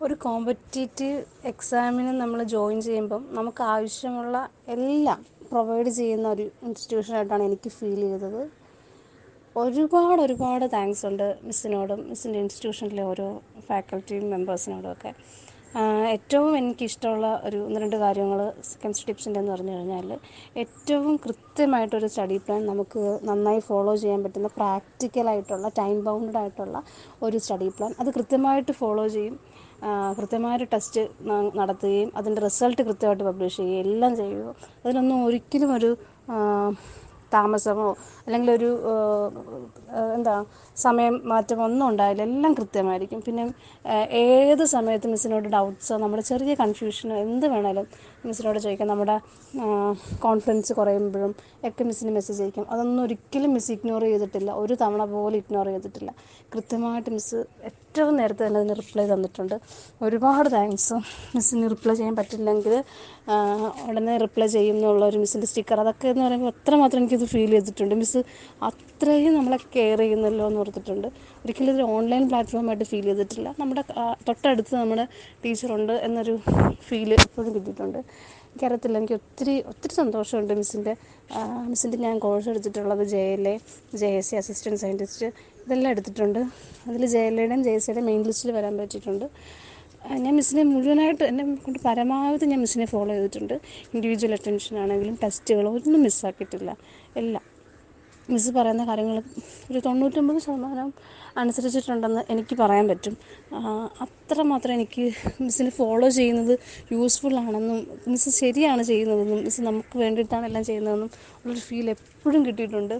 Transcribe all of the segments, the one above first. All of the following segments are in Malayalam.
ഒരു കോമ്പറ്റേറ്റീവ് എക്സാമിന് നമ്മൾ ജോയിൻ ചെയ്യുമ്പം നമുക്ക് ആവശ്യമുള്ള എല്ലാം പ്രൊവൈഡ് ചെയ്യുന്ന ഒരു ഇൻസ്റ്റിറ്റ്യൂഷനായിട്ടാണ് എനിക്ക് ഫീൽ ചെയ്തത്. ഒരുപാട് ഒരുപാട് താങ്ക്സ് ഉണ്ട് മിസ്സിനോടും മിസ്സിന്റെ ഇൻസ്റ്റിറ്റ്യൂഷനിലെ ഓരോ ഫാക്കൽറ്റി മെമ്പേഴ്സിനോടും ഒക്കെ. ഏറ്റവും എനിക്കിഷ്ടമുള്ള ഒരു ഒന്ന് രണ്ട് കാര്യങ്ങൾ കെമിസ്ട്രി ടിപ്സിന്റെ എന്ന് പറഞ്ഞു കഴിഞ്ഞാൽ ഏറ്റവും കൃത്യമായിട്ടൊരു സ്റ്റഡി പ്ലാൻ നമുക്ക് നന്നായി ഫോളോ ചെയ്യാൻ പറ്റുന്ന പ്രാക്ടിക്കലായിട്ടുള്ള ടൈം ബൗണ്ടഡ് ആയിട്ടുള്ള ഒരു സ്റ്റഡി പ്ലാൻ അത് കൃത്യമായിട്ട് ഫോളോ ചെയ്യും കൃത്യമായിട്ട് ടെസ്റ്റ് നടത്തുകയും അതിന്റെ റിസൾട്ട് കൃത്യമായിട്ട് പബ്ലിഷ് ചെയ്യുകയും എല്ലാം ചെയ്യുക. അതിനൊന്നും ഒരിക്കലും ഒരു താമസമോ അല്ലെങ്കിൽ ഒരു എന്താ സമയം മാറ്റമോ ഒന്നും ഉണ്ടാവില്ല എല്ലാം കൃത്യമായിരിക്കും. പിന്നെ ഏത് സമയത്ത് മിസ്സിനോട് ഡൗട്ട്സോ നമ്മുടെ ചെറിയ കൺഫ്യൂഷനോ എന്ത് വേണേലും മിസ്സിനോട് ചോദിക്കാം. നമ്മുടെ കോൺഫിഡൻസ് കുറയുമ്പോഴും ഒക്കെ മിസ്സിന് മെസ്സേജ് അയക്കും. അതൊന്നും ഒരിക്കലും മിസ് ഇഗ്നോർ ചെയ്തിട്ടില്ല. ഒരു തവണ പോലും ഇഗ്നോർ ചെയ്തിട്ടില്ല. കൃത്യമായിട്ട് മിസ്സ് ഏറ്റവും നേരത്തെ തന്നെ അതിന് റിപ്ലൈ തന്നിട്ടുണ്ട്. ഒരുപാട് താങ്ക്സ് മിസ്സിന് റിപ്ലൈ ചെയ്യാൻ പറ്റില്ലെങ്കിൽ ഉടനെ റിപ്ലൈ ചെയ്യും എന്നുള്ള ഒരു മിസ്സിന്റെ സ്റ്റിക്കർ അതൊക്കെ എന്ന് പറയുമ്പോൾ അത്രമാത്രം എനിക്കത് ഫീൽ ചെയ്തിട്ടുണ്ട്. മിസ്സ് അത്രയും നമ്മളെ കെയർ ചെയ്യുന്നല്ലോ എന്ന് ഓർത്തിട്ടുണ്ട്. ഒരിക്കലും ഇതൊരു ഓൺലൈൻ പ്ലാറ്റ്ഫോമായിട്ട് ഫീൽ ചെയ്തിട്ടില്ല. നമ്മുടെ തൊട്ടടുത്ത് നമ്മുടെ ടീച്ചറുണ്ട് എന്നൊരു ഫീൽ എപ്പോഴും കിട്ടിയിട്ടുണ്ട്. എനിക്കറിയത്തില്ല. എനിക്ക് ഒത്തിരി ഒത്തിരി സന്തോഷമുണ്ട് മിസ്സിന്റെ മിസ്സിന്റെ ഞാൻ കോഴ്സ് എടുത്തിട്ടുള്ളത് J L A J S C assistant scientist ഇതെല്ലാം എടുത്തിട്ടുണ്ട്. അതിൽ ജെ എൽ എയുടെയും ജെ എസ് സിയുടെയും മെയിൻ ലിസ്റ്റിൽ വരാൻ പറ്റിയിട്ടുണ്ട്. ഞാൻ മിസ്സിനെ മുഴുവനായിട്ട് എന്നെ കൊണ്ട് പരമാവധി ഞാൻ മിസ്സിനെ ഫോളോ ചെയ്തിട്ടുണ്ട്. ഇൻഡിവിജ്വൽ അറ്റൻഷൻ ആണെങ്കിലും ടെസ്റ്റുകളോ ഒന്നും മിസ്സാക്കിയിട്ടില്ല എല്ലാം. മിസ്സ് പറയുന്ന കാര്യങ്ങൾ ഒരു തൊണ്ണൂറ്റൊമ്പത് ശതമാനം അനുസരിച്ചിട്ടുണ്ടെന്ന് എനിക്ക് പറയാൻ പറ്റും. അത്രമാത്രം എനിക്ക് മിസ്സിനെ ഫോളോ ചെയ്യുന്നത് യൂസ്ഫുൾ ആണെന്നും മിസ്സ് ശരിയാണ് ചെയ്യുന്നതെന്നും മിസ്സ് നമുക്ക് വേണ്ടിയിട്ടാണ് എല്ലാം ചെയ്യുന്നതെന്നും ഉള്ളൊരു ഫീൽ എപ്പോഴും കിട്ടിയിട്ടുണ്ട്.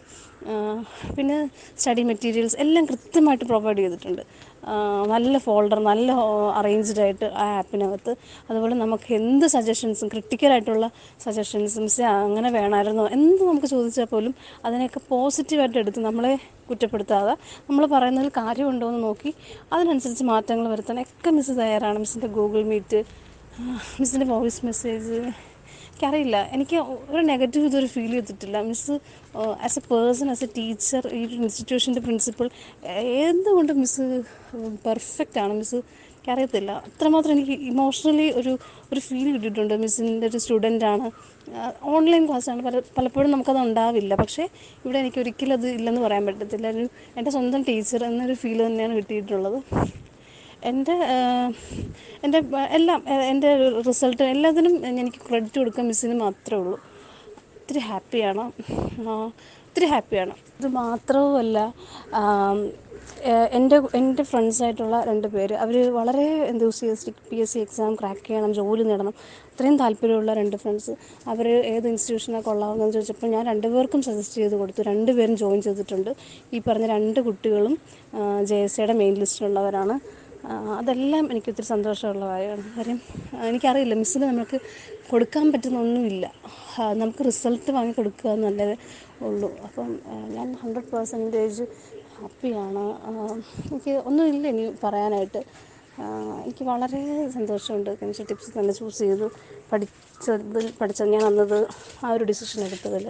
പിന്നെ സ്റ്റഡി മെറ്റീരിയൽസ് എല്ലാം കൃത്യമായിട്ട് പ്രൊവൈഡ് ചെയ്തിട്ടുണ്ട്. നല്ല ഫോൾഡർ നല്ല അറേഞ്ച്ഡ് ആയിട്ട് ആ ആപ്പിനകത്ത് അതുപോലെ നമുക്ക് എന്ത് സജഷൻസും ക്രിട്ടിക്കലായിട്ടുള്ള സജഷൻസും അങ്ങനെ വേണമായിരുന്നു എന്ത് നമുക്ക് ചോദിച്ചാൽ പോലും അതിനെയൊക്കെ പോസിറ്റീവായിട്ട് എടുത്ത് നമ്മളെ കുറ്റപ്പെടുത്താതെ നമ്മൾ പറയുന്നതിൽ കാര്യമുണ്ടോ എന്ന് നോക്കി അതിനനുസരിച്ച് മാറ്റങ്ങൾ വരുത്താൻ ഒക്കെ മിസ്സ് തയ്യാറാണ് മിസ്സിന്റെ ഗൂഗിൾ മീറ്റ് മിസ്സിന്റെ വോയിസ് മെസ്സേജ് എനിക്കറിയില്ല. എനിക്ക് ഒരു നെഗറ്റീവ് ഇതൊരു ഫീൽ ചെയ്തിട്ടില്ല. Means as a person as a teacher ഈ ഇൻസ്റ്റിറ്റ്യൂഷന്റെ പ്രിൻസിപ്പൾ എന്തുകൊണ്ട് മിസ് പെർഫെക്റ്റ് ആണ്. മിസ് എനിക്കറിയത്തില്ല. അത്രമാത്രം എനിക്ക് ഇമോഷണലി ഒരു ഒരു ഫീൽ കിട്ടിയിട്ടുണ്ട്. മിസ്സിന്റെ ഒരു സ്റ്റുഡന്റാണ് ഓൺലൈൻ ക്ലാസ്സാണ് പല പലപ്പോഴും നമുക്കത് ഉണ്ടാവില്ല. പക്ഷേ ഇവിടെ എനിക്ക് ഒരിക്കലും അത് ഇല്ലെന്ന് പറയാൻ പറ്റത്തില്ല. ഒരു എന്റെ സ്വന്തം ടീച്ചർ എന്നൊരു ഫീൽ തന്നെയാണ് കിട്ടിയിട്ടുള്ളത്. എന്റെ എന്റെ എല്ലാം എന്റെ റിസൾട്ട് എല്ലാത്തിനും എനിക്ക് ക്രെഡിറ്റ് കൊടുക്കാൻ മിസ്സിന് മാത്രമേ ഉള്ളൂ. ഒത്തിരി ഹാപ്പിയാണ് ഒത്തിരി ഹാപ്പിയാണ് ഇത് മാത്രവുമല്ല എന്റെ എന്റെ ഫ്രണ്ട്സായിട്ടുള്ള രണ്ട് പേര് അവർ വളരെ enthusiastic P S C exam crack ചെയ്യണം ജോലി നേടണം. അത്രയും താല്പര്യമുള്ള രണ്ട് ഫ്രണ്ട്സ് അവർ ഏത് ഇൻസ്റ്റിറ്റ്യൂഷനാണ് കൊള്ളാവുന്നതെന്ന് ചോദിച്ചപ്പോൾ ഞാൻ രണ്ടുപേർക്കും സജസ്റ്റ് ചെയ്ത് കൊടുത്തു. രണ്ടുപേരും ജോയിൻ ചെയ്തിട്ടുണ്ട്. ഈ പറഞ്ഞ രണ്ട് കുട്ടികളും ജെ എസ് സിയുടെ മെയിൻ ലിസ്റ്റിലുള്ളവരാണ് അതെല്ലാം എനിക്ക് ഒത്തിരി സന്തോഷമുള്ള കാര്യമാണ് കാര്യം എനിക്കറിയില്ല മിസ്സിന് നമുക്ക് കൊടുക്കാൻ പറ്റുന്ന ഒന്നുമില്ല. നമുക്ക് റിസൾട്ട് വാങ്ങി കൊടുക്കുക എന്നല്ലേ ഉള്ളൂ. അപ്പം ഞാൻ ഹൺഡ്രഡ് പേഴ്സന്റേജ് ഹാപ്പിയാണ് എനിക്ക് ഒന്നുമില്ല ഇനി പറയാനായിട്ട്. എനിക്ക് വളരെ സന്തോഷമുണ്ട്. കെമിസ്ട്രി ടിപ്സ് തന്നെ ചൂസ് ചെയ്തു. പഠിച്ചതിൽ പഠിച്ച ഞാൻ അന്നത് ആ ഒരു ഡിസിഷൻ എടുത്തതിൽ.